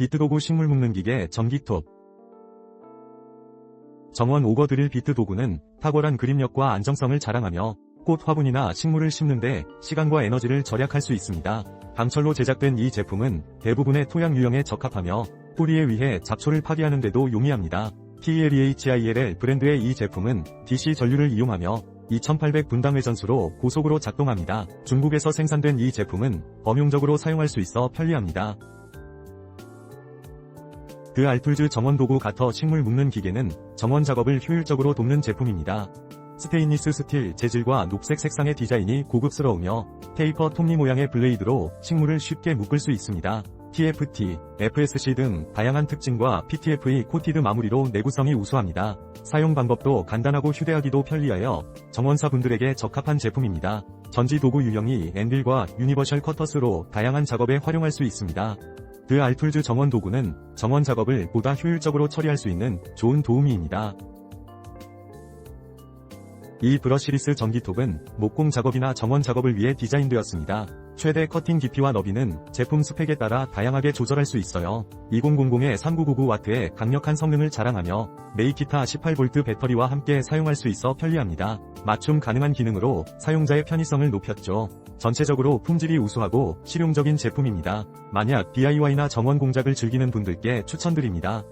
비트 도구 식물 묶는 기계 전기톱 정원 오거드릴 비트 도구는 탁월한 그립력과 안정성을 자랑하며 꽃 화분이나 식물을 심는데 시간과 에너지를 절약할 수 있습니다. 강철로 제작된 이 제품은 대부분의 토양 유형에 적합하며 뿌리에 의해 잡초를 파괴하는 데도 용이합니다. TLEHILL 브랜드의 이 제품은 DC 전류를 이용하며 2800 분당 회전수로 고속으로 작동합니다. 중국에서 생산된 이 제품은 범용적으로 사용할 수 있어 편리합니다. 그 알툴즈 정원 도구 가터 식물 묶는 기계는 정원 작업을 효율적으로 돕는 제품입니다. 스테인리스 스틸 재질과 녹색 색상의 디자인이 고급스러우며 테이퍼 톱니 모양의 블레이드로 식물을 쉽게 묶을 수 있습니다. TFT, FSC 등 다양한 특징과 PTFE 코티드 마무리로 내구성이 우수합니다. 사용 방법도 간단하고 휴대하기도 편리하여 정원사 분들에게 적합한 제품입니다. 전지 도구 유형이 엔빌과 유니버셜 커터스로 다양한 작업에 활용할 수 있습니다. 그 알툴즈 정원 도구는 정원 작업을 보다 효율적으로 처리할 수 있는 좋은 도우미입니다. 이 브러시리스 전기톱은 목공 작업이나 정원 작업을 위해 디자인되었습니다. 최대 커팅 깊이와 너비는 제품 스펙에 따라 다양하게 조절할 수 있어요. 2000의 3999W의 강력한 성능을 자랑하며 메이키타 18V 배터리와 함께 사용할 수 있어 편리합니다. 맞춤 가능한 기능으로 사용자의 편의성을 높였죠. 전체적으로 품질이 우수하고 실용적인 제품입니다. 만약 DIY나 정원 공작을 즐기는 분들께 추천드립니다.